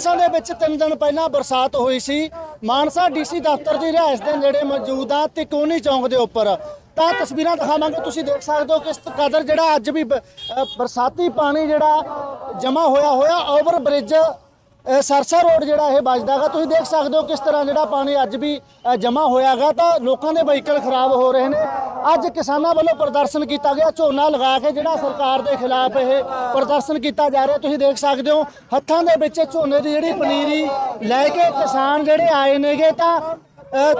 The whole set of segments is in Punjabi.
ਮਾਨਸਾ ਦੇ ਵਿੱਚ ਤਿੰਨ ਦਿਨ ਪਹਿਲਾਂ ਬਰਸਾਤ ਹੋਈ ਸੀ। ਮਾਨਸਾ ਡੀਸੀ ਦਫ਼ਤਰ ਦੀ ਰਿਹਾਇਸ਼ ਦੇ ਨੇੜੇ ਮੌਜੂਦ ਆ ਤਿਕੋਨੀ ਚੌਂਕ ਦੇ ਉੱਪਰ। ਤਾਂ ਤਸਵੀਰਾਂ ਦਿਖਾਵਾਂਗੇ ਤੁਸੀਂ ਦੇਖ ਸਕਦੇ ਹੋ ਕਿਸ ਕਦਰ ਜਿਹੜਾ ਅੱਜ ਵੀ ਬਰਸਾਤੀ ਪਾਣੀ ਜਿਹੜਾ ਜਮਾ ਹੋਇਆ ਹੋਇਆ ਓਵਰ ਬ੍ਰਿਜ ਸਰਸਾ ਰੋਡ ਜਿਹੜਾ ਇਹ ਵੱਜਦਾਗਾ। ਤੁਸੀਂ ਦੇਖ ਸਕਦੇ ਹੋ ਕਿਸ ਤਰ੍ਹਾਂ ਜਿਹੜਾ ਪਾਣੀ ਅੱਜ ਵੀ ਅ, ਜਮਾ ਹੋਇਆਗਾ ਤਾਂ ਲੋਕਾਂ ਦੇ ਵਹੀਕਲ ਖਰਾਬ ਹੋ ਰਹੇ ਨੇ। ਅੱਜ ਕਿਸਾਨਾਂ ਵੱਲੋਂ ਪ੍ਰਦਰਸ਼ਨ ਕੀਤਾ ਗਿਆ ਝੋਨਾ ਲਗਾ ਕੇ ਜਿਹੜਾ ਸਰਕਾਰ ਦੇ ਖਿਲਾਫ ਇਹ ਪ੍ਰਦਰਸ਼ਨ ਕੀਤਾ ਜਾ ਰਿਹਾ। ਤੁਸੀਂ ਦੇਖ ਸਕਦੇ ਹੋ ਹੱਥਾਂ ਦੇ ਵਿੱਚ ਝੋਨੇ ਦੀ ਜਿਹੜੀ ਪਨੀਰੀ ਲੈ ਕੇ ਕਿਸਾਨ ਜਿਹੜੇ ਆਏ ਨੇਗੇ ਤਾਂ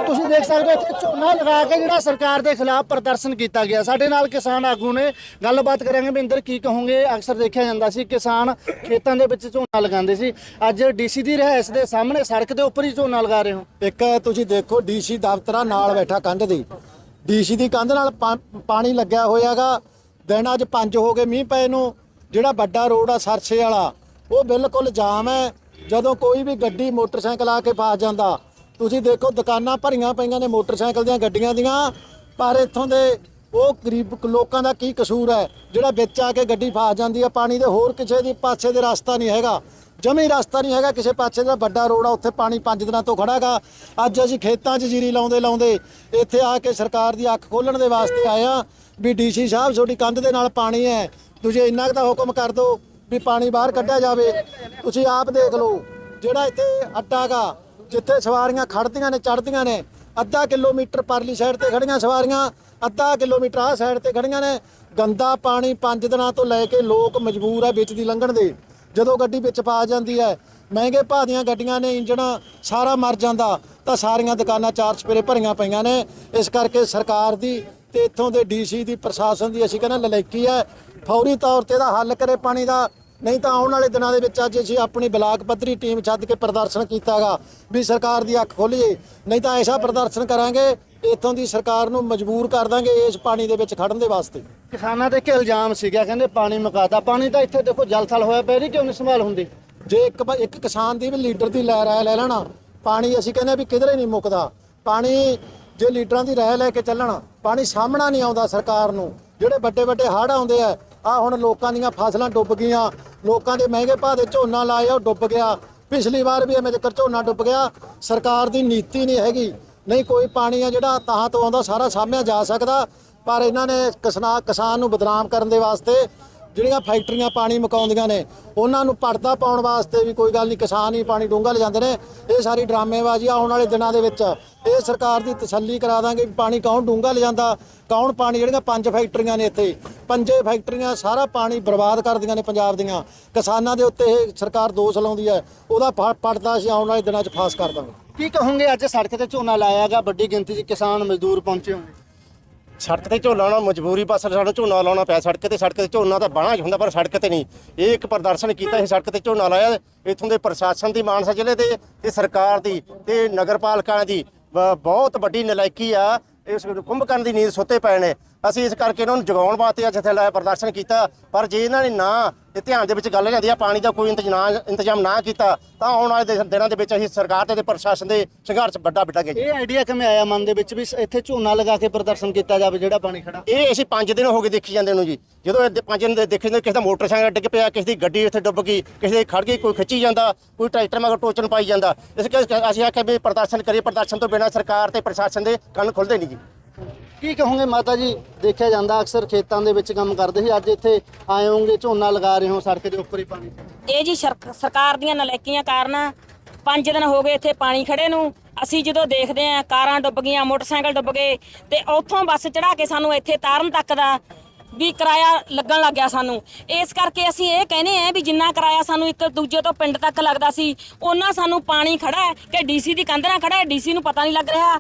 ਤੁਸੀਂ ਦੇਖ ਸਕਦੇ ਹੋ ਇੱਥੇ ਝੋਨਾ ਲਗਾ ਕੇ ਜਿਹੜਾ ਸਰਕਾਰ ਦੇ ਖਿਲਾਫ ਪ੍ਰਦਰਸ਼ਨ ਕੀਤਾ ਗਿਆ। ਸਾਡੇ ਨਾਲ ਕਿਸਾਨ ਆਗੂ ਨੇ ਗੱਲਬਾਤ ਕਰਾਂਗੇ ਬਿੰਦਰ ਕੀ ਕਹੋਗੇ। ਅਕਸਰ ਦੇਖਿਆ ਜਾਂਦਾ ਸੀ ਕਿਸਾਨ ਖੇਤਾਂ ਦੇ ਵਿੱਚ ਝੋਨਾ ਲਗਾਉਂਦੇ ਸੀ। ਅੱਜ ਡੀਸੀ ਦੀ ਰਿਹਾਇਸ਼ ਦੇ ਸਾਹਮਣੇ ਸੜਕ ਦੇ ਉੱਪਰ ਹੀ ਝੋਨਾ ਲਗਾ ਰਹੇ ਹੋ। ਇੱਕ ਤੁਸੀਂ ਦੇਖੋ, ਡੀਸੀ ਦਫ਼ਤਰਾਂ ਨਾਲ ਬੈਠਾ ਕੰਧ ਦੀ। ਡੀਸੀ ਦੀ ਕੰਧ ਨਾਲ ਪਾ- ਪਾਣੀ ਲੱਗਿਆ ਹੋਇਆਗਾ। ਦਿਨ ਅੱਜ 5 ਹੋ ਗਏ ਮੀਂਹ ਪਏ ਨੂੰ। ਜਿਹੜਾ ਵੱਡਾ ਰੋਡ ਆ, ਸਰਸੇ ਵਾਲਾ, ਉਹ ਬਿਲਕੁਲ ਜਾਮ ਹੈ। ਜਦੋਂ ਕੋਈ ਵੀ ਗੱਡੀ ਮੋਟਰਸਾਈਕਲ ਆ ਕੇ ਫਸ ਜਾਂਦਾ ਤੁਸੀਂ ਦੇਖੋ ਦੁਕਾਨਾਂ ਭਰੀਆਂ ਪਈਆਂ ਨੇ, ਮੋਟਰਸਾਈਕਲ ਦੀਆਂ, ਗੱਡੀਆਂ ਦੀਆਂ, ਪਰ ਇੱਥੋਂ ਦੇ ਉਹ ਗਰੀਬ ਲੋਕਾਂ ਦਾ ਕੀ ਕਸੂਰ ਹੈ? ਜਿਹੜਾ ਵਿੱਚ ਆ ਕੇ ਗੱਡੀ ਫਸ ਜਾਂਦੀ ਹੈ, ਪਾਣੀ ਦੇ ਹੋਰ ਕਿਸੇ ਦੀ ਪਾਸੇ ਦੇ ਰਸਤਾ ਨਹੀਂ ਹੈਗਾ। ਜਮੀ ਰਸਤਾ ਨਹੀਂ ਹੈਗਾ, ਕਿਸੇ ਪਾਸੇ ਦਾ ਵੱਡਾ ਰੋਡ ਆ, ਉੱਥੇ ਪਾਣੀ 5 ਦਿਨਾਂ ਤੋਂ ਖੜਾਗਾ ਅੱਜ ਅਸੀਂ ਖੇਤਾਂ 'ਚ ਜੀਰੀ ਲਾਉਂਦੇ ਲਾਉਂਦੇ ਇੱਥੇ ਆ ਕੇ ਸਰਕਾਰ ਦੀ ਅੱਖ ਖੋਲਣ ਦੇ ਵਾਸਤੇ ਆਏ ਆਇਆ ਵੀ ਡੀਸੀ ਸਾਹਿਬ, ਤੁਹਾਡੀ ਕੰਧ ਦੇ ਨਾਲ ਪਾਣੀ ਹੈ। ਤੁਸੀਂ ਇੰਨਾ ਕੁ ਦਾ ਹੁਕਮ ਕਰ ਦਿਓ ਵੀ ਪਾਣੀ ਬਾਹਰ ਕੱਢਿਆ ਜਾਵੇ। ਤੁਸੀਂ ਆਪ ਦੇਖ ਲਓ, ਜਿਹੜਾ ਇੱਥੇ ਅੱਡਾ ਗਾ ਜਿੱਥੇ ਸਵਾਰੀਆਂ ਖੜਦੀਆਂ ਨੇ ਚੜਦੀਆਂ ਨੇ, ਅੱਧਾ ਕਿਲੋਮੀਟਰ ਪਰਲੀ ਸਾਈਡ ਤੇ ਖੜੀਆਂ ਸਵਾਰੀਆਂ, ਅੱਧਾ ਕਿਲੋਮੀਟਰ ਆਹ ਸਾਈਡ ਤੇ ਖੜੀਆਂ ਨੇ। ਗੰਦਾ ਪਾਣੀ 5 ਦਿਨਾਂ ਤੋਂ ਲੈ ਕੇ ਲੋਕ ਮਜਬੂਰ ਆ ਵਿੱਚ ਦੀ ਲੰਘਣ ਦੇ। ਜਦੋਂ ਗੱਡੀ ਵਿੱਚ ਪਾ ਜਾਂਦੀ ਹੈ, ਮਹਿੰਗੇ ਭਾਅ ਦੀਆਂ ਗੱਡੀਆਂ ਨੇ, ਇੰਜਣ ਸਾਰਾ ਮਰ ਜਾਂਦਾ, ਤਾਂ ਸਾਰੀਆਂ ਦੁਕਾਨਾਂ ਚਾਰ ਚਪੇਰੇ ਭਰੀਆਂ ਪਈਆਂ ਨੇ। ਇਸ ਕਰਕੇ ਸਰਕਾਰ ਦੀ ਤੇ ਇੱਥੋਂ ਦੇ ਡੀਸੀ ਦੀ, ਪ੍ਰਸ਼ਾਸਨ ਦੀ ਅਸੀਂ ਕਹਿੰਦੇ ਲਲੈਕੀ ਹੈ, ਫੌਰੀ ਤੌਰ ਤੇ ਇਹਦਾ ਹੱਲ ਕਰੇ ਪਾਣੀ ਦਾ। ਨਹੀਂ ਤਾਂ ਆਉਣ ਵਾਲੇ ਦਿਨਾਂ ਦੇ ਵਿੱਚ ਅੱਜ ਅਸੀਂ ਆਪਣੀ ਬਲਾਕ ਪੱਧਰੀ ਟੀਮ ਛੱਡ ਕੇ ਪ੍ਰਦਰਸ਼ਨ ਕੀਤਾਗਾ ਵੀ ਸਰਕਾਰ ਦੀ ਅੱਖ ਖੋਲੀਏ। ਨਹੀਂ ਤਾਂ ਐਸਾ ਪ੍ਰਦਰਸ਼ਨ ਕਰਾਂਗੇ ਇੱਥੋਂ ਦੀ ਸਰਕਾਰ ਨੂੰ ਮਜਬੂਰ ਕਰ ਦਾਂਗੇ ਇਸ ਪਾਣੀ ਦੇ ਵਿੱਚ ਖੜਨ ਦੇ ਵਾਸਤੇ। ਕਿਸਾਨਾਂ ਤੇ ਕਿ ਇਲਜ਼ਾਮ ਸੀਗਾ ਕਹਿੰਦੇ ਪਾਣੀ ਮੁਕਾਤਾ। ਪਾਣੀ ਤਾਂ ਇੱਥੇ ਦੇਖੋ ਜਲ ਥਲ ਹੋਇਆ ਪਿਆ ਨਹੀਂ ਕਿਉਂ ਨਹੀਂ ਸੰਭਾਲ ਹੁੰਦੀ? ਜੇ ਇੱਕ ਇੱਕ ਕਿਸਾਨ ਦੀ ਵੀ ਲੀਡਰ ਦੀ ਲੈ ਰਾਇ ਲੈ ਲੈਣਾ ਪਾਣੀ ਅਸੀਂ ਕਹਿੰਦੇ ਵੀ ਕਿਧਰੇ ਨਹੀਂ ਮੁੱਕਦਾ। ਪਾਣੀ ਜੇ ਲੀਡਰਾਂ ਦੀ ਰਾਇ ਲੈ ਕੇ ਚੱਲਣ ਪਾਣੀ ਸਾਹਮਣਾ ਨਹੀਂ ਆਉਂਦਾ ਸਰਕਾਰ ਨੂੰ। ਜਿਹੜੇ ਵੱਡੇ ਵੱਡੇ ਹੜ੍ਹ ਆਉਂਦੇ ਆ ਆ ਹੁਣ ਲੋਕਾਂ ਦੀਆਂ ਫਸਲਾਂ ਡੁੱਬ ਗਈਆਂ। ਲੋਕਾਂ ਦੇ ਮਹਿੰਗੇ ਭਾਅ ਦੇ ਝੋਨਾ ਲਾਇਆ, ਉਹ ਡੁੱਬ ਗਿਆ। ਪਿਛਲੀ ਵਾਰ ਵੀ ਐਵੇਂ ਜਿਕਰ ਝੋਨਾ ਡੁੱਬ ਗਿਆ। ਸਰਕਾਰ ਦੀ ਨੀਤੀ ਨਹੀਂ ਹੈਗੀ। ਨਹੀਂ ਕੋਈ ਪਾਣੀ ਆ ਜਿਹੜਾ ਤਾਹਾਂ ਤੋਂ ਆਉਂਦਾ, ਸਾਰਾ ਸਾਹਮਣੇ ਜਾ ਸਕਦਾ। ਪਰ ਇਹਨਾਂ ਨੇ ਕਿਸਨਾ ਕਿਸਾਨ ਨੂੰ ਬਦਨਾਮ ਕਰਨ ਦੇ ਵਾਸਤੇ ਜਿਹੜੀਆਂ ਫੈਕਟਰੀਆਂ ਪਾਣੀ ਮੁਕਾਉਂਦੀਆਂ ਨੇ, ਉਹਨਾਂ ਨੂੰ ਪਰਦਾ ਪਾਉਣ ਵਾਸਤੇ ਵੀ ਕੋਈ ਗੱਲ ਨਹੀਂ, ਕਿਸਾਨ ਹੀ ਪਾਣੀ ਡੂੰਘਾ ਲਿਜਾਂਦੇ ਨੇ। ਇਹ ਸਾਰੀ ਡਰਾਮੇਬਾਜ਼ੀ ਆਉਣ ਵਾਲੇ ਦਿਨਾਂ ਦੇ ਵਿੱਚ। ਇਹ ਸਰਕਾਰ ਦੀ ਤਸੱਲੀ ਕਰਾ ਦਾਂਗੇ ਵੀ ਪਾਣੀ ਕੌਣ ਡੂੰਘਾ ਲਿਜਾਂਦਾ, ਕੌਣ ਪਾਣੀ ਜਿਹੜੀਆਂ ਪੰਜ ਫੈਕਟਰੀਆਂ ਨੇ ਇੱਥੇ। ਪੰਜੇ ਫੈਕਟਰੀਆਂ ਸਾਰਾ ਪਾਣੀ ਬਰਬਾਦ ਕਰਦੀਆਂ ਨੇ ਪੰਜਾਬ ਦੀਆਂ। ਕਿਸਾਨਾਂ ਦੇ ਉੱਤੇ ਇਹ ਸਰਕਾਰ ਦੋਸ਼ ਲਾਉਂਦੀ ਹੈ। ਉਹਦਾ ਪ- ਪਰਦਾ ਅਸੀਂ ਆਉਣ ਵਾਲੇ ਦਿਨਾਂ 'ਚ ਫਾਸ ਕਰ ਦਾਂਗੇ। ਕੀ ਕਹੋਗੇ ਅੱਜ ਸੜਕ ਤੇ ਝੋਨਾ ਲਾਇਆਗਾ ਵੱਡੀ ਗਿਣਤੀ 'ਚ ਕਿਸਾਨ ਮਜ਼ਦੂਰ ਪਹੁੰਚੇ ਹੋਣਗੇ? ਸੜਕ ਤੇ ਝੋਨਾ ਲਾਉਣਾ ਮਜਬੂਰੀ ਬਸ ਸਾਨੂੰ ਝੋਨਾ ਲਾਉਣਾ ਪਿਆ। ਸੜਕ ਤੇ ਸੜਕ ਤੇ ਝੋਨਾ ਤਾਂ ਬਾਣਾ ਹੁੰਦਾ, ਪਰ ਸੜਕ ਤੇ ਨਹੀਂ। ਇਹ ਇੱਕ ਪ੍ਰਦਰਸ਼ਨ ਕੀਤਾ, ਇਹ ਸੜਕ ਤੇ ਝੋਨਾ ਲਾਇਆ। ਇਥੋਂ ਦੇ ਪ੍ਰਸ਼ਾਸਨ ਦੀ ਮਾਨਸਾ ਜ਼ਿਲ੍ਹੇ ਦੇ ਤੇ ਸਰਕਾਰ ਦੀ ਤੇ ਨਗਰਪਾਲਿਕਾ ਦੀ। ਬ- ਬਹੁਤ ਵੱਡੀ ਨਲਾਇਕੀ ਆ। ਇਸ ਕੁੰਭਕਰਨ ਦੀ ਨੀਂਦ ਸੁੱਤੇ ਪਏ ਨੇ। ਅਸੀਂ ਇਸ ਕਰਕੇ ਇਹਨਾਂ ਨੂੰ ਜਗਾਉਣ ਵਾਸਤੇ ਅੱਜ ਇੱਥੇ ਲਾਇਆ ਪ੍ਰਦਰਸ਼ਨ ਕੀਤਾ ਪਰ ਜੇ ਇਹਨਾਂ ਨੇ ਨਾ ਇਹ ਧਿਆਨ ਦੇ ਵਿੱਚ ਗੱਲ ਲਿਆਂਦੀ ਆ ਪਾਣੀ ਦਾ ਕੋਈ ਇੰਤਜ਼ਾਮ ਇੰਤਜ਼ਾਮ ਨਾ ਕੀਤਾ ਤਾਂ ਆਉਣ ਵਾਲੇ ਦਿਨ- ਦੇ ਵਿੱਚ ਅਸੀਂ ਸਰਕਾਰ ਤੇ ਪ੍ਰਸ਼ਾਸਨ ਦੇ ਸੰਘਰਸ਼ ਵੱਡਾ ਵੱਡਾਂਗੇ ਜੀ। ਇਹ ਆਈਡੀਆ ਕਿਵੇਂ ਆਇਆ ਮਨ ਦੇ ਵਿੱਚ ਵੀ ਇੱਥੇ ਝੋਨਾ ਲਗਾ ਕੇ ਪ੍ਰਦਰਸ਼ਨ ਕੀਤਾ ਜਾਵੇ ਜਿਹੜਾ ਪਾਣੀ ਖੜਾ? ਇਹ ਅਸੀਂ 5 ਦਿਨ ਹੋ ਗਏ ਦੇਖੀ ਜਾਂਦੇ ਨੂੰ ਜੀ। ਜਦੋਂ ਇਹ 5 ਦਿਨ ਦੇ ਦੇਖੀ ਜਾਂਦੇ ਕਿਸੇ ਦਾ ਮੋਟਰਸਾਈਕਲ ਡਿੱਗ ਪਿਆ ਕਿਸੇ ਦੀ ਗੱਡੀ ਇੱਥੇ ਡੁੱਬ ਗਈ ਕਿਸੇ ਦੀ ਖੜ ਗਈ ਕੋਈ ਖਿੱਚੀ ਜਾਂਦਾ ਕੋਈ ਟਰੈਕਟਰ ਮਗਰ ਟੋਚਨ ਪਾਈ ਜਾਂਦਾ। ਇਸ ਕਰਕੇ ਅਸੀਂ ਆਖਿਆ ਵੀ ਪ੍ਰਦਰਸ਼ਨ ਕਰੀਏ ਪ੍ਰਦਰਸ਼ਨ ਤੋਂ ਬਿਨਾਂ ਸਰਕਾਰ ਤੇ ਪ੍ਰਸ਼ਾਸਨ ਦੇ ਕੰਨ ਖੁੱਲਦੇ ਨਹੀਂ ਜੀ। ਕੀ ਕਹੋਗੇ ਮਾਤਾ ਜੀ? ਦੇਖਿਆ ਜਾਂਦਾ ਅਕਸਰ ਖੇਤਾਂ ਦੇ ਵਿੱਚ ਕੰਮ ਕਰਦੇ ਸੀ। ਅੱਜ ਇੱਥੇ ਆਏ ਹੋਗੇ ਝੋਨਾ ਲਗਾ ਰਹੇ ਹੋ ਸੜਕ ਦੇ ਉੱਪਰ ਹੀ ਪਾਣੀ। ਇਹ ਜੀ ਸਰਕ- ਸਰਕਾਰ ਦੀਆਂ ਨਲਾਇਕੀਆਂ ਕਾਰਨ ਪੰਜ ਦਿਨ ਹੋ ਗਏ ਇੱਥੇ ਪਾਣੀ ਖੜੇ ਨੂੰ। ਅਸੀਂ ਜਦੋਂ ਦੇਖਦੇ ਹਾਂ, ਕਾਰਾਂ ਡੁੱਬ ਗਈਆਂ, ਮੋਟਰਸਾਈਕਲ ਡੁੱਬ ਗਏ ਤੇ ਉੱਥੋਂ ਬੱਸ ਚੜਾ ਕੇ ਸਾਨੂੰ ਇੱਥੇ ਤਾਰਨ ਤੱਕ ਦਾ ਵੀ ਕਿਰਾਇਆ ਲੱਗਣ ਲੱਗ ਗਿਆ ਸਾਨੂੰ। ਇਸ ਕਰਕੇ ਅਸੀਂ ਇਹ ਕਹਿੰਦੇ ਆਂ ਵੀ ਜਿੰਨਾ ਕਿਰਾਇਆ ਸਾਨੂੰ ਇੱਕ ਦੂਜੇ ਤੋਂ ਪਿੰਡ ਤੱਕ ਲੱਗਦਾ ਸੀ ਉਹਨਾਂ ਸਾਨੂੰ ਪਾਣੀ ਖੜਾ ਹੈ ਕਿ ਡੀਸੀ ਦੀ ਕੰਧ ਨਾਲ ਖੜਾ ਹੈ ਡੀਸੀ ਨੂੰ ਪਤਾ ਨਹੀਂ ਲੱਗ ਰਿਹਾ।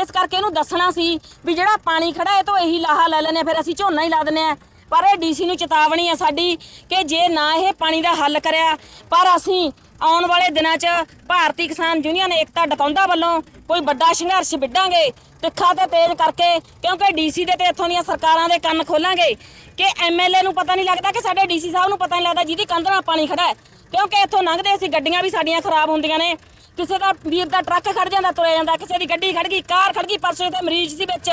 ਇਸ ਕਰਕੇ ਇਹਨੂੰ ਦੱਸਣਾ ਸੀ ਵੀ ਜਿਹੜਾ ਪਾਣੀ ਖੜਾ ਹੈ ਤੋਂ ਇਹੀ ਲਾਹਾ ਲੈ ਲੈਨੇ ਫਿਰ ਅਸੀਂ ਝੋਨਾ ਹੀ ਲਾ ਦਿੰਨੇ ਆ ਪਰ ਇਹ ਡੀਸੀ ਨੂੰ ਚੇਤਾਵਨੀ ਆ ਸਾਡੀ ਕਿ ਜੇ ਨਾ ਇਹ ਪਾਣੀ ਦਾ ਹੱਲ ਕਰਿਆ, ਪਰ ਅਸੀਂ ਆਉਣ ਵਾਲੇ ਦਿਨਾਂ 'ਚ ਭਾਰਤੀ ਕਿਸਾਨ ਯੂਨੀਅਨ ਏਕਤਾ ਡਕੌਂਦਾ ਵੱਲੋਂ ਕੋਈ ਵੱਡਾ ਸੰਘਰਸ਼ ਵਿੱਢਾਂਗੇ, ਤਿੱਖਾ ਤੇ ਤੇਜ਼ ਕਰਕੇ, ਕਿਉਂਕਿ ਡੀਸੀ ਦੇ ਤੇ ਇੱਥੋਂ ਦੀਆਂ ਸਰਕਾਰਾਂ ਦੇ ਕੰਨ ਖੋਲਾਂਗੇ। ਕਿ ਐਮਐਲਏ ਨੂੰ ਪਤਾ ਨਹੀਂ ਲੱਗਦਾ, ਕਿ ਸਾਡੇ ਡੀਸੀ ਸਾਹਿਬ ਨੂੰ ਪਤਾ ਨਹੀਂ ਲੱਗਦਾ ਜਿਹਦੀ ਕੰਧ ਨਾਲ ਪਾਣੀ ਖੜਾ ਹੈ। ਕਿਉਂਕਿ ਇੱਥੋਂ ਲੰਘਦੇ ਅਸੀਂ, ਗੱਡੀਆਂ ਵੀ ਸਾਡੀਆਂ ਖਰਾਬ ਹੁੰਦੀਆਂ ਨੇ। ਕਿਸੇ ਦਾ ਵੀਰ ਦਾ ਟਰੱਕ ਖੜ ਜਾਂਦਾ, ਤੁਰਿਆ ਜਾਂਦਾ, ਕਿਸੇ ਦੀ ਗੱਡੀ ਖੜ ਗਈ, ਕਾਰ ਖੜ ਗਈ, ਪਰਸੋਂ ਤੇ ਮਰੀਜ਼ ਸੀ ਵਿੱਚ।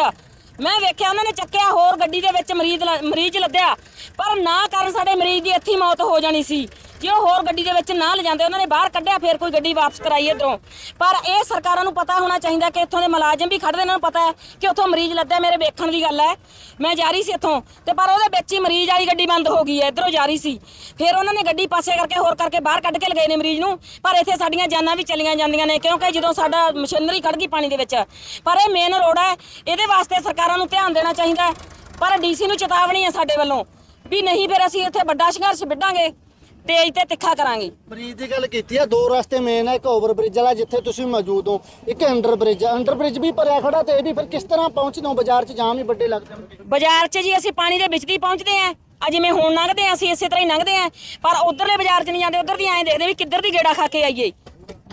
ਮੈਂ ਵੇਖਿਆ ਉਹਨਾਂ ਨੇ ਚੱਕਿਆ ਹੋਰ ਗੱਡੀ ਦੇ ਵਿੱਚ ਮਰੀਜ਼ ਲ- ਮਰੀਜ਼ ਲੱਦਿਆ, ਪਰ ਨਾ ਕਾਰਨ ਸਾਡੇ ਮਰੀਜ਼ ਦੀ ਇੱਥੇ ਹੀ ਮੌਤ ਹੋ ਜਾਣੀ ਸੀ। ਜੇ ਉਹ ਹੋਰ ਗੱਡੀ ਦੇ ਵਿੱਚ ਨਾ ਲਿਜਾਂਦੇ, ਉਹਨਾਂ ਨੇ ਬਾਹਰ ਕੱਢਿਆ, ਫਿਰ ਕੋਈ ਗੱਡੀ ਵਾਪਸ ਕਰਾਈ ਇਧਰੋਂ। ਪਰ ਇਹ ਸਰਕਾਰਾਂ ਨੂੰ ਪਤਾ ਹੋਣਾ ਚਾਹੀਦਾ ਕਿ ਇੱਥੋਂ ਦੇ ਮੁਲਾਜ਼ਮ ਵੀ ਖੜਦੇ ਇਹਨਾਂ ਨੂੰ ਪਤਾ ਹੈ ਕਿ ਉੱਥੋਂ ਮਰੀਜ਼ ਲੱਦਿਆ, ਮੇਰੇ ਵੇਖਣ ਦੀ ਗੱਲ ਹੈ। ਮੈਂ ਜਾ ਰਹੀ ਸੀ ਇੱਥੋਂ, ਤੇ ਪਰ ਉਹਦੇ ਵਿੱਚ ਹੀ ਮਰੀਜ਼ ਵਾਲੀ ਗੱਡੀ ਬੰਦ ਹੋ ਗਈ ਹੈ, ਇਧਰੋਂ ਜਾ ਰਹੀ ਸੀ। ਫਿਰ ਉਹਨਾਂ ਨੇ ਗੱਡੀ ਪਾਸੇ ਕਰਕੇ, ਹੋਰ ਕਰਕੇ ਬਾਹਰ ਕੱਢ ਕੇ ਲਗਾਏ ਨੇ ਮਰੀਜ਼ ਨੂੰ। ਪਰ ਇੱਥੇ ਸਾਡੀਆਂ ਜਾਨਾਂ ਵੀ ਚਲੀਆਂ ਜਾਂਦੀਆਂ ਨੇ, ਕਿਉਂਕਿ ਜਦੋਂ ਸਾਡਾ ਮਸ਼ੀਨਰੀ ਖੜ ਗਈ ਪਾਣੀ ਦੇ ਵਿੱਚ, ਪਰ ਇਹ ਮੇਨ ਰੋਡ ਹੈ, ਇਹਦੇ ਵਾਸਤੇ ਸਰਕਾਰਾਂ ਨੂੰ ਧਿਆਨ ਦੇਣਾ ਚਾਹੀਦਾ ਹੈ। ਪਰ ਡੀਸੀ ਨੂੰ ਚੇਤਾਵਨੀ ਹੈ ਸਾਡੇ ਵੱਲੋਂ, ਵੀ ਨਹੀਂ, ਫਿਰ ਅਸੀਂ ਇੱਥੇ ਵੱਡਾ ਸੰਘਰਸ਼ ਵਿੱਢਾਂਗੇ। ਤੇਜ਼ ਤੇ ਤਿੱਖਾ ਕਰਾਂਗੇ। ਬ੍ਰਿਜ ਦੀ ਗੱਲ ਕੀਤੀ ਆ ਦੋ ਰਸਤੇ ਮੇਨ ਹੈ ਇੱਕ ਓਵਰ ਬ੍ਰਿਜ ਵਾਲਾ ਜਿੱਥੇ ਤੁਸੀਂ ਮੌਜੂਦ ਹੋ ਇੱਕ ਅੰਡਰ ਬ੍ਰਿਜ ਅੰਡਰ ਬ੍ਰਿਜ ਵੀ ਭਰਿਆ ਖੜਾ ਤੇ ਇਹ ਵੀ ਫਿਰ ਕਿਸ ਤਰ੍ਹਾਂ ਪਹੁੰਚਦੇ ਹੋ? ਬਾਜ਼ਾਰ 'ਚ ਜਾਮ ਹੀ ਵੱਡੇ ਲੱਗਦੇ ਹੋਣਗੇ ਬਾਜ਼ਾਰ 'ਚ ਜੀ ਅਸੀਂ ਪਾਣੀ ਦੇ ਵਿੱਚ ਦੀ ਪਹੁੰਚਦੇ ਆਂ। ਆ ਜਿਵੇਂ ਹੁਣ ਲੰਘਦੇ ਆਂ ਅਸੀਂ ਇਸੇ ਤਰ੍ਹਾਂ ਹੀ ਲੰਘਦੇ ਆਂ। ਪਰ ਉਧਰਲੇ ਬਾਜ਼ਾਰ 'ਚ ਨਹੀਂ ਜਾਂਦੇ ਉਧਰ ਦੀ ਐਂ ਦੇਖਦੇ ਵੀ ਕਿੱਧਰ ਦੀ ਗੇੜਾ ਖਾ ਕੇ ਆਈਏ।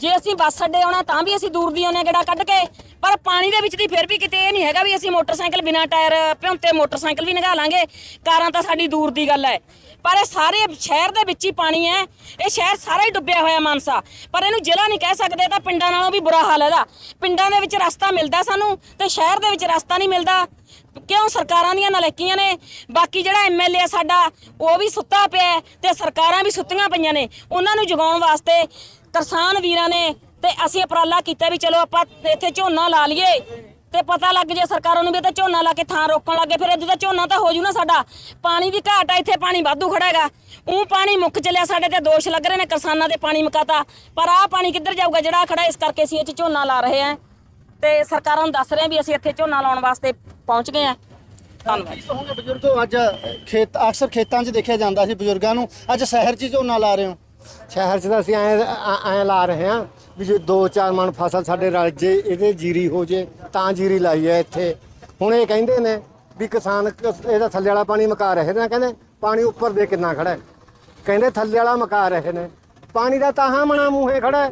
ਜੇ ਅਸੀਂ ਬੱਸ ਅੱਡੇ ਆਉਣਾ ਤਾਂ ਵੀ ਅਸੀਂ ਦੂਰ ਦੀ ਆਉਣੇ ਗੇੜਾ ਕੱਢ ਕੇ। ਪਰ ਪਾਣੀ ਦੇ ਵਿੱਚ ਦੀ ਫਿਰ ਵੀ ਕਿਤੇ ਇਹ ਨਹੀਂ ਹੈਗਾ ਵੀ ਅਸੀਂ ਮੋਟਰਸਾਈਕਲ ਬਿਨਾਂ ਟਾਇਰ, ਭਿਉਂਤੇ ਮੋਟਰਸਾਈਕਲ ਵੀ ਨਗਾ ਲਾਂਗੇ। ਕਾਰਾਂ ਤਾਂ ਸਾਡੀ ਦੂਰ ਦੀ ਗੱਲ ਹੈ। ਪਰ ਇਹ ਸਾਰੇ ਸ਼ਹਿਰ ਦੇ ਵਿੱਚ ਹੀ ਪਾਣੀ ਹੈ। ਇਹ ਸ਼ਹਿਰ ਸਾਰਾ ਹੀ ਡੁੱਬਿਆ ਹੋਇਆ ਮਾਨਸਾ। ਪਰ ਇਹਨੂੰ ਜ਼ਿਲ੍ਹਾ ਨਹੀਂ ਕਹਿ ਸਕਦੇ ਤਾਂ ਪਿੰਡਾਂ ਨਾਲੋਂ ਵੀ ਬੁਰਾ ਹਾਲ ਹੈ ਇਹਦਾ। ਪਿੰਡਾਂ ਦੇ ਵਿੱਚ ਰਸਤਾ ਮਿਲਦਾ ਸਾਨੂੰ ਤੇ ਸ਼ਹਿਰ ਦੇ ਵਿੱਚ ਰਸਤਾ ਨਹੀਂ ਮਿਲਦਾ। ਕਿਉਂ? ਸਰਕਾਰਾਂ ਦੀਆਂ ਨਲੇਕੀਆਂ ਨੇ। ਬਾਕੀ ਜਿਹੜਾ ਐਮਐਲਏ ਸਾਡਾ, ਉਹ ਵੀ ਸੁੱਤਾ ਪਿਆ ਹੈ ਤੇ ਸਰਕਾਰਾਂ ਵੀ ਸੁੱਤੀਆਂ ਪਈਆਂ ਨੇ। ਉਹਨਾਂ ਨੂੰ ਜਗਾਉਣ ਵਾਸਤੇ ਕਿਸਾਨ ਵੀਰਾਂ ਨੇ ਤੇ ਅਸੀਂ ਉਪਰਾਲਾ ਕੀਤਾ ਵੀ ਚਲੋ ਆਪਾਂ ਇੱਥੇ ਝੋਨਾ ਲਾ ਲਈਏ। ਤੇ ਪਤਾ ਲੱਗ ਜੇ ਸਰਕਾਰਾਂ ਨੂੰ ਵੀ ਤੇ ਝੋਨਾ ਲਾ ਕੇ ਥਾਂ ਰੋਕਣ ਲੱਗੇ ਫਿਰ ਤਾਂ ਝੋਨਾ ਤਾਂ ਹੋ ਜੂ ਨਾ ਸਾਡਾ। ਪਾਣੀ ਦੀ ਘਾਟ ਆ ਇੱਥੇ ਪਾਣੀ ਵਾਧੂ ਖੜਾ ਹੈਗਾ। ਉਹ ਪਾਣੀ ਮੁੱਕ ਚੱਲਿਆ ਸਾਡੇ ਤੇ ਦੋਸ਼ ਲੱਗ ਰਹੇ ਨੇ ਕਿਸਾਨਾਂ ਦੇ ਪਾਣੀ ਮੁਕਾਤਾ। ਪਰ ਆਹ ਪਾਣੀ ਕਿੱਧਰ ਜਾਊਗਾ ਜਿਹੜਾ ਖੜਾ ਇਸ ਕਰਕੇ ਅਸੀਂ ਇਹ 'ਚ ਝੋਨਾ ਲਾ ਰਹੇ ਹਾਂ। ਤੇ ਸਰਕਾਰਾਂ ਨੂੰ ਦੱਸ ਰਹੇ ਹਾਂ ਵੀ ਅਸੀਂ ਇੱਥੇ ਝੋਨਾ ਲਾਉਣ ਵਾਸਤੇ ਪਹੁੰਚ ਗਏ ਹਾਂ। ਧੰਨਵਾਦ। ਕਹੋਗੇ ਬਜ਼ੁਰਗੋ ਅੱਜ ਖੇਤ ਅਕਸਰ ਖੇਤਾਂ 'ਚ ਦੇਖਿਆ ਜਾਂਦਾ ਸੀ ਬਜ਼ੁਰਗਾਂ ਨੂੰ ਅੱਜ ਸ਼ਹਿਰ 'ਚ ਝੋਨਾ ਲਾ ਰਹੇ ਹੋ? ਸ਼ਹਿਰ 'ਚ ਤਾਂ ਅਸੀਂ ਐ ਐ ਲਾ ਰਹੇ ਹਾਂ। ਵੀ ਜੇ ਦੋ ਚਾਰ ਮਣ ਫਸਲ ਸਾਡੇ ਰਲ ਜੇ ਇਹਦੇ ਜੀਰੀ ਹੋ ਜੇ ਤਾਂ ਜੀਰੀ ਲਾਈ ਐ ਇੱਥੇ। ਹੁਣ ਇਹ ਕਹਿੰਦੇ ਨੇ ਵੀ ਕਿਸਾਨ ਇਹਦਾ ਥੱਲੇ ਵਾਲਾ ਪਾਣੀ ਮਕਾ ਰਹੇ ਨੇ ਕਹਿੰਦੇ ਪਾਣੀ ਉੱਪਰ ਦੇ ਕਿੰਨਾ ਖੜਾ ਹੈ? ਕਹਿੰਦੇ ਥੱਲੇ ਵਾਲਾ ਮਕਾ ਰਹੇ ਨੇ। ਪਾਣੀ ਦਾ ਤਾਹਾਂ ਮਣਾ ਮੂੰਹੇ ਖੜਾ ਹੈ।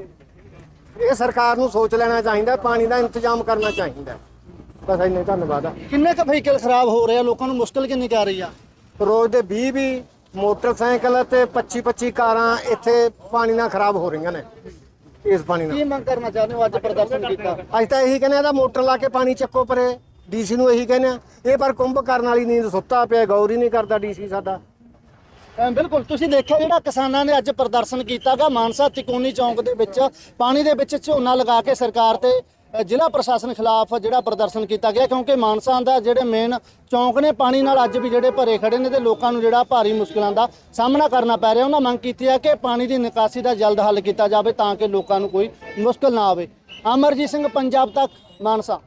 ਇਹ ਸਰਕਾਰ ਨੂੰ ਸੋਚ ਲੈਣਾ ਚਾਹੀਦਾ ਪਾਣੀ ਦਾ ਇੰਤਜ਼ਾਮ ਕਰਨਾ ਚਾਹੀਦਾ ਬਸ ਇੰਨੇ ਧੰਨਵਾਦ ਆ। ਕਿੰਨੇ ਕੁ ਵਹੀਕਲ ਖਰਾਬ ਹੋ ਰਹੇ ਆ? ਲੋਕਾਂ ਨੂੰ ਮੁਸ਼ਕਲ ਕਿੰਨੀ ਕੁ ਆ ਰਹੀ ਆ? ਰੋਜ਼ ਦੇ 20 ਵੀ ਮੋਟਰਸਾਈਕਲ ਤੇ 25 25 ਕਾਰਾਂ ਇੱਥੇ ਪਾਣੀ ਨਾਲ ਖਰਾਬ ਹੋ ਰਹੀਆਂ ਨੇ। ਇਸ ਪਾਣੀ ਨਾਲ। ਕੀ ਮੰਗ ਕਰਨਾ ਚਾਹੁੰਦੇ ਹੋ ਅੱਜ ਪ੍ਰਦਰਸ਼ਨ ਕੀਤਾ? ਅੱਜ ਤਾਂ ਇਹੀ ਕਹਿੰਦੇ ਆ ਤਾਂ ਮੋਟਰ ਲਾ ਕੇ ਪਾਣੀ ਚੱਕੋ ਪਰੇ। ਡੀਸੀ ਨੂੰ ਇਹੀ ਕਹਿੰਦੇ ਆ ਇਹ ਪਰ ਕੁੰਭ ਕਰਨ ਵਾਲੀ ਨੀਂਦ ਸੁੱਤਾ ਪਿਆ ਗੌਰ ਹੀ ਨਹੀਂ ਕਰਦਾ ਡੀਸੀ ਸਾਡਾ। ਅਮ ਬਿਲਕੁਲ ਤੁਸੀਂ ਦੇਖਿਆ ਜਿਹੜਾ ਕਿਸਾਨਾਂ ਨੇ ਅੱਜ ਪ੍ਰਦਰਸ਼ਨ ਕੀਤਾਗਾ ਮਾਨਸਾ ਤਿਕੋਨੀ ਚੌਂਕ ਦੇ ਵਿੱਚ ਪਾਣੀ ਦੇ ਵਿੱਚ ਝੋਨਾ ਲਗਾ ਕੇ ਸਰਕਾਰ ਤੇ ਜ਼ਿਲ੍ਹਾ ਪ੍ਰਸ਼ਾਸਨ ਖਿਲਾਫ ਜਿਹੜਾ ਪ੍ਰਦਰਸ਼ਨ ਕੀਤਾ ਗਿਆ, ਕਿਉਂਕਿ ਮਾਨਸਾ ਦਾ ਜਿਹੜੇ ਮੇਨ ਚੌਂਕ ਨੇ, ਪਾਣੀ ਨਾਲ ਅੱਜ ਵੀ ਜਿਹੜੇ ਭਰੇ ਖੜੇ ਨੇ ਤੇ ਲੋਕਾਂ ਨੂੰ ਜਿਹੜਾ ਭਾਰੀ ਮੁਸ਼ਕਲਾਂ ਦਾ ਸਾਹਮਣਾ ਕਰਨਾ ਪੈ ਰਿਹਾ। ਉਹਨਾਂ ਮੰਗ ਕੀਤੀ ਹੈ ਕਿ ਪਾਣੀ ਦੀ ਨਿਕਾਸੀ ਦਾ ਜਲਦ ਹੱਲ ਕੀਤਾ ਜਾਵੇ ਤਾਂ ਕਿ ਲੋਕਾਂ ਨੂੰ ਕੋਈ ਮੁਸ਼ਕਲ ਨਾ ਆਵੇ। ਅਮਰਜੀਤ ਸਿੰਘ, ਪੰਜਾਬ ਤੱਕ, ਮਾਨਸਾ।